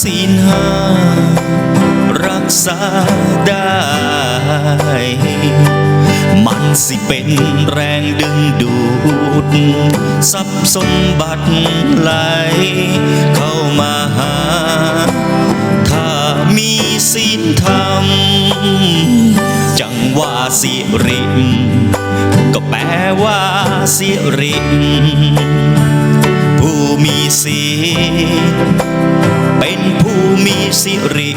ศีลห้ารักษาได้ มันสิเป็นแรงดึงดูด ทรัพย์สมบัติไหลเข้ามาหา ถ้ามีศีลธรรม จังว่าสิริ ก็แปลว่าสิริ มีศีเป็นผู้มีสิริ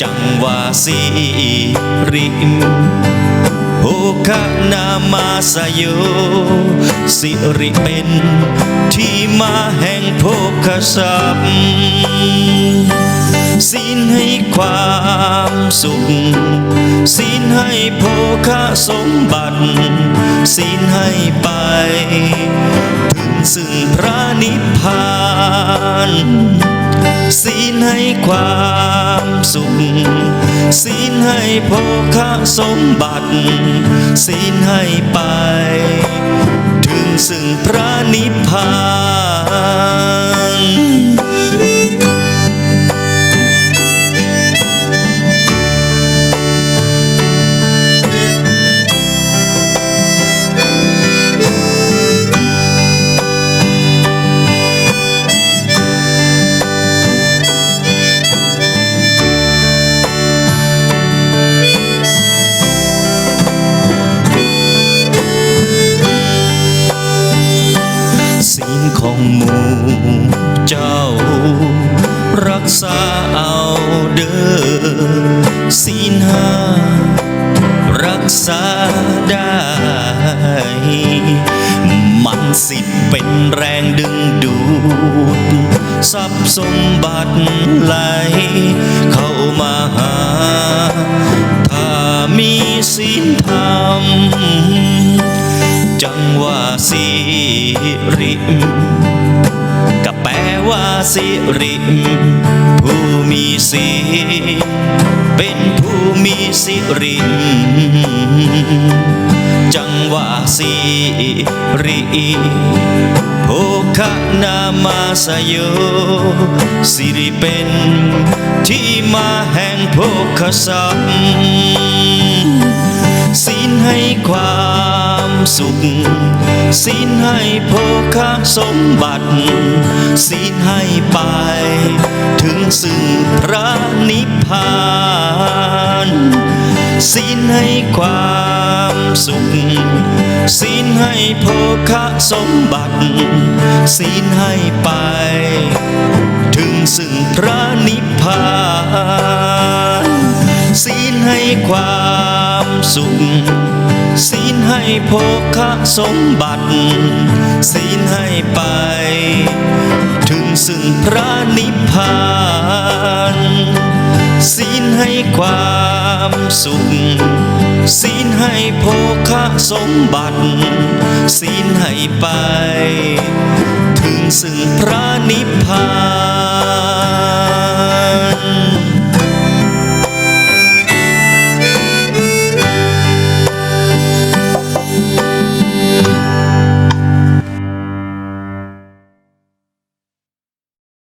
จังว่าสิริโภคะนามาสโย สิริเป็นที่มาแห่งโภคทรัพย์ศีลให้ความสุขศีลให้โภคสมบัติศีลให้ไป ซึ่งพระนิพพานศีลให้ความสุขศีลให้โภคะสมบัติศีลให้ไป ถึงซึ่งพระนิพพาน เจ้า รักษาเอาเด้อศีลห้ารักษาได้ มันสิเป็นแรงดึงดูดทรัพย์สมบัติไหล เข้ามาหา ถ้ามีศีลธรรม จังว่าสิริก็แปล ว่าสิริผู้มีศีเป็นผู้มีสิริจังว่าสิริโภคะนามาสโยสิริเป็นที่มาแห่งโภคทรัพย์ศีลให้ความ สุขศีลให้โภคะสมบัติศีลให้ไป ถึงซึ่งพระนิพพานศีลให้ความสุขศีลให้โภคะสมบัติศีลให้ไปถึงซึ่งพระนิพพานศีลให้ความสุข ศีลให้โภคะสมบัติ ศีลให้ไป ถึงซึ่งพระนิพพานศีลให้ความสุข ศีลให้โภคะสมบัติ ศีลให้ไป ถึงซึ่งพระนิพพาน